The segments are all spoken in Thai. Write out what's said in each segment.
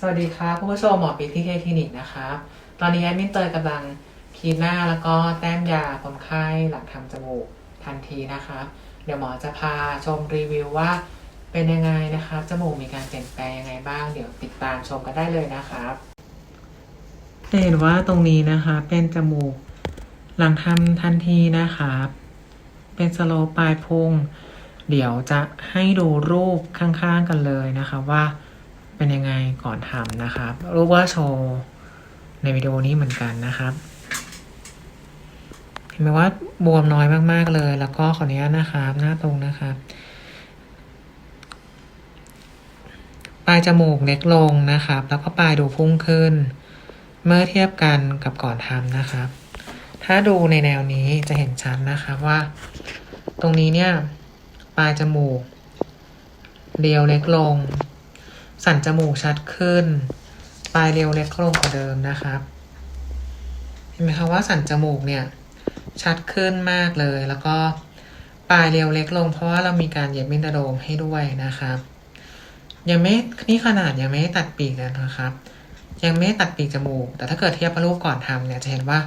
สวัสดีครับผู้ชมหมอปิ๊กที่เคคลินิกนะครับ ตอนนี้แอดมินเตยกำลังคีหน้าแล้วก็แต้มยาคนไข้หลังทำจมูกทันทีนะครับ เดี๋ยวหมอจะพาชมรีวิวว่าเป็นยังไงนะครับจมูกมีการเปลี่ยนแปลงยังไงบ้าง เดี๋ยวติดตามชมกันได้เลยนะครับจะเห็นว่าตรงนี้นะคะเป็นจมูกหลังทำทันทีนะครับเป็นสโลปปลายพุงเดี๋ยวจะให้ดูรูปข้างๆกันเลยนะคะว่า เป็นยังไงก่อนทำนะครับ รูปว่าโชว์ในวิดีโอนี้เหมือนกันนะครับ เห็นไหมว่าบวมน้อยมากๆเลย แล้วก็ขออนุญาตนะครับ หน้าตรงนะครับ ปลายจมูกเล็กลงนะครับ แล้วก็ปลายดูพุ่งขึ้น เมื่อเทียบกันกับก่อนทำนะครับ ถ้าดูในแนวนี้จะเห็นชัดนะครับว่า ตรงนี้เนี่ย ปลายจมูก เรียวเล็กลง สันจมูกชัดขึ้น ปลายเรียวเล็กลงกว่าเดิมนะครับ เห็นไหมคะว่าสันจมูกเนี่ยชัดขึ้นมากเลย แล้วก็ปลายเรียวเล็กลง เพราะว่าเรามีการเย็บมินตาโดมให้ด้วยนะครับ ยังไม่นี่ขนาดยังไม่ได้ตัดปีกเลยนะครับ ยังไม่ได้ตัดปีกจมูก แต่ถ้าเกิดเทียบกับรูปก่อนทำเนี่ยจะเห็นว่า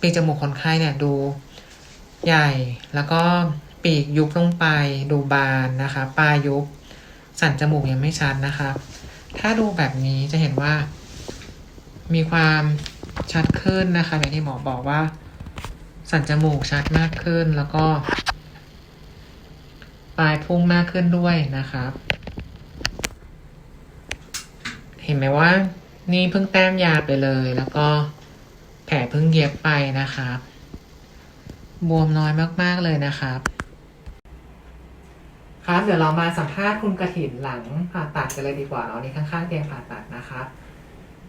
ปีกจมูกคนไข้เนี่ยดูใหญ่ แล้วก็ปีกยุบลงไปดูบานนะคะ ปลายยุบ สันจมูกยังไม่ชัดนะครับ ถ้าดูแบบนี้จะเห็นว่า มีความชัดขึ้นนะคะอย่างที่หมอบอกว่า สันจมูกชัดมากขึ้นแล้วก็ปลายพุ่งมากขึ้นด้วยนะครับ เห็นไหมว่า นี่เพิ่งแต้มยาไปเลย แล้วก็แผลเพิ่งเย็บไปนะครับ บวมน้อยมากๆเลยนะครับ ครับเดี๋ยวเรามาสัมภาษณ์คุณกระถินหลังผ่าตัดกันเลยดีกว่าเนาะนี่ข้างๆเตียงผ่าตัดนะครับ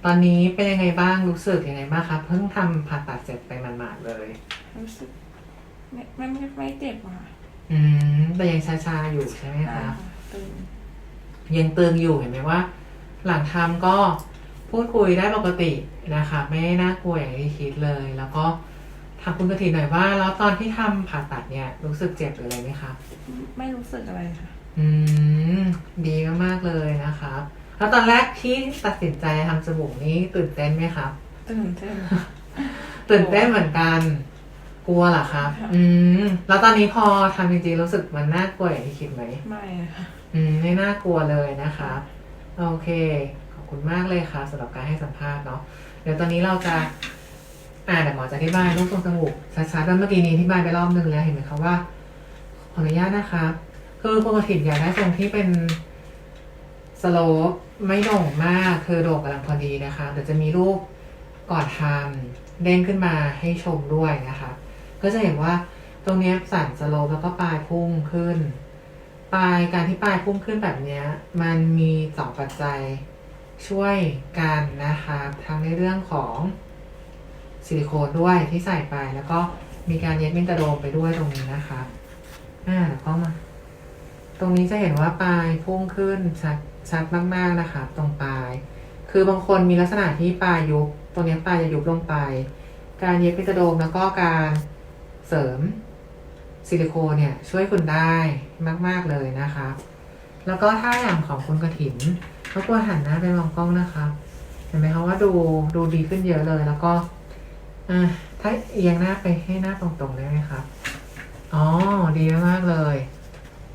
ตอนนี้เป็นยังไงบ้างรู้สึกยังไงบ้างครับ เพิ่งทำผ่าตัดเสร็จไปหมาดๆเลย รู้สึกไม่ไม่ไม่ไม่เจ็บอะอืมแต่ยังชาๆอยู่ใช่ไหมครับตึงยังตึงอยู่เห็นไหมว่า หลังทำก็พูดคุยได้ปกตินะคะ ไม่ได้น่ากลัวอย่างที่คิดเลย แล้วก็ ถามคุณกระถินหน่อยว่า แล้วตอนที่ทำผ่าตัดเนี่ยรู้สึกเจ็บหรืออะไรไหมครับไม่รู้สึกอะไรค่ะ อืม ดีมากๆเลยนะครับ แล้วตอนแรกที่ตัดสินใจทำจมูกนี้ตื่นเต้นไหมครับ ตื่นเต้น ตื่นเต้นเหมือนกัน กลัวเหรอครับ ค่ะ อืม แล้วตอนนี้พอทำจริงๆรู้สึกมันน่ากลัวอย่างที่คิดไหม ไม่อะค่ะ อืมไม่น่ากลัวเลยนะครับโอเค ขอบคุณมากเลยครับสำหรับการให้สัมภาษณ์เนาะเดี๋ยวตอนนี้เราจะ อ่าเดี๋ยวหมอจะอธิบายรูปทรงจมูกชัดๆแล้วเมื่อกี้นี้อธิบายไปรอบนึงแล้วเห็นไหมครับว่าขออนุญาตนะครับคือปกติอยากได้ทรงที่เป็นสโลปไม่โด่งมากคือโด่งกำลังพอดีนะคะเดี๋ยวจะมีรูปก่อนทำเด้งขึ้นมาให้ชมด้วยนะคะ ก็จะเห็นว่าตรงนี้สันสโลปแล้วก็ปลายพุ่งขึ้น ปลายการที่ปลายพุ่งขึ้นแบบนี้มันมีสองปัจจัยช่วยกันนะคะทั้งในเรื่องของ ซิลิโคนด้วยที่ใส่ไป แล้วก็มีการเย็บมินตโดมไปด้วยตรงนี้นะคะอ่าเดี๋ยวเข้ามา ตรงนี้จะเห็นว่าปลายพุ่งขึ้นชัดชัดมากๆนะคะตรงปลาย คือบางคนมีลักษณะที่ปลายยุบตรงนี้ปลายจะยุบลงไป การเย็บมินตโดมแล้วก็การเสริมซิลิโคนเนี่ยช่วยคุณได้มาก ๆเลยนะคะ แล้วก็ถ้าอย่างของคุณกระถินรบกวนหันหน้าไปมองกล้องนะคะ เห็นไหมคะว่าดูดูดีขึ้นเยอะเลยแล้วก็ อ่าถ้าเอียงหน้าไปให้หน้าตรงๆได้ไหมครับ อ๋อ ดีมากเลย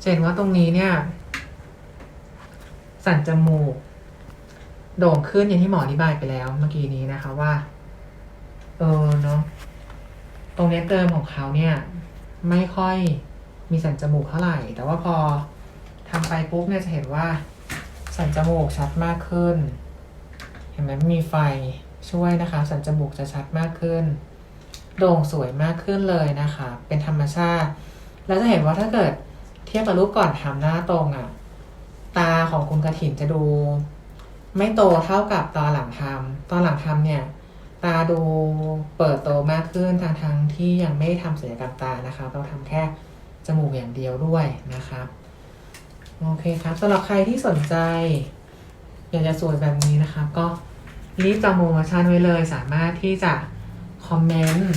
เห็นว่าตรงนี้เนี่ย สันจมูก โด่งขึ้นอย่างที่หมออธิบายไปแล้วเมื่อกี้นี้นะคะว่า เออเนาะ ตรงเนี้ยเดิมของเขาเนี่ย ไม่ค่อยมีสันจมูกเท่าไหร่ แต่ว่าพอทำไปปุ๊บเนี่ยจะเห็นว่า สันจมูกชัดมากขึ้น เห็นไหมมีไฟ ช่วยนะคะ สันจมูกจะชัดมากขึ้นโด่งสวยมากขึ้นเลยนะคะ เป็นธรรมชาติ แล้วจะเห็นว่าถ้าเกิดเทียบกับรูปก่อนทำหน้าตรงอะ่ะ ตาของคุณกระถินจะดู ไม่โตเท่ากับตอนหลังทำตอนหลังทำเนี่ย ตาดูเปิดโตมากขึ้นทางทางที่ยังไม่ทำศัลยกรรมตานะคะ เราทำแค่จมูกอย่างเดียวด้วยนะครับโอเคครับสำหรับใครที่สนใจ อยากจะสวยแบบนี้นะคะ ก็ รีบจองโปรโมชั่นไว้เลยสามารถที่จะคอมเมนต์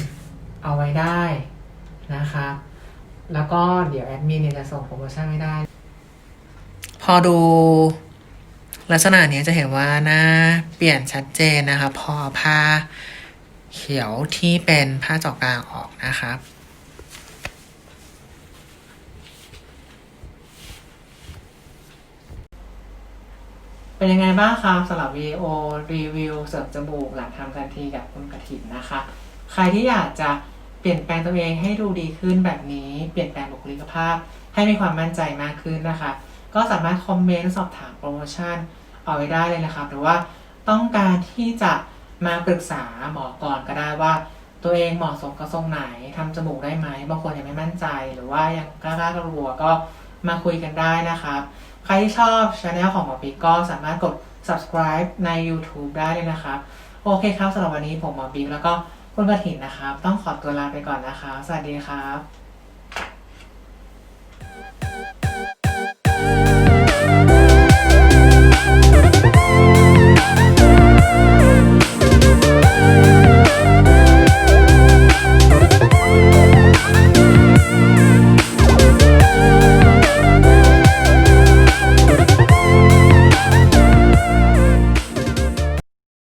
เอาไว้ได้นะคะแล้วก็เดี๋ยวแอดมินเนี่ยจะส่งโปรโมชั่นไว้ได้ พอดูลักษณะนี้จะเห็นว่าหน้าเปลี่ยนชัดเจนนะคะพอผ้าเขียวที่เป็นผ้าจอกกลางออกนะครับ เป็นยังไงบ้างครับสำหรับวิดีโอรีวิวเสริมจมูกหลังทำทันทีกับคุณกระถินนะคะ ใครที่อยากจะเปลี่ยนแปลงตัวเองให้ดูดีขึ้นแบบนี้เปลี่ยนแปลงบุคลิกภาพ ให้มีความมั่นใจมากขึ้นนะคะ ก็สามารถคอมเมนต์สอบถามโปรโมชั่นเอาไว้ได้เลยนะครับหรือว่าต้องการที่จะมาปรึกษาหมอก่อนก็ได้ว่า ตัวเองเหมาะสมกับทรงไหนทำจมูกได้ไหมบางคนยังไม่มั่นใจ หรือว่ายังกล้ากลัวก็มาคุยกันได้นะครับ ใครที่ชอบช anel ของหมอปิ๊กก็สามารถกด subscribe ใน YouTube ได้เลยนะครับ โอเคครับสำหรับวันนี้ผมหมอปิ๊กแล้วก็คุณกระถินนะครับ ต้องขอตัวลาไปก่อนนะคะ สวัสดีครับ